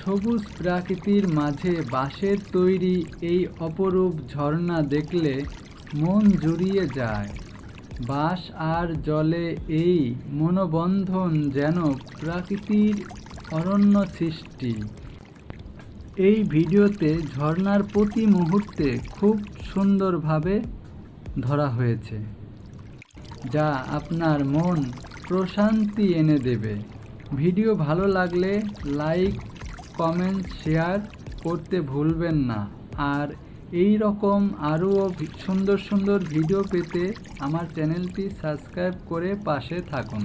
সবুজ প্রাকৃতির মাঝে বাঁশের তৈরি এই অপরূপ ঝর্ণা দেখলে মন জুড়িয়ে যায়। বাঁশ আর জলে এই মনোবন্ধন যেন প্রকৃতির অরণ্য সৃষ্টি। এই ভিডিওতে ঝর্ণার প্রতি মুহূর্তে খুব সুন্দরভাবে ধরা হয়েছে, যা আপনার মন প্রশান্তি এনে দেবে। ভিডিও ভালো লাগলে লাইক কমেন্ট শেয়ার করতে ভুলবেন না। আর এই রকম আরও সুন্দর সুন্দর ভিডিও পেতে আমার চ্যানেলটি সাবস্ক্রাইব করে পাশে থাকুন।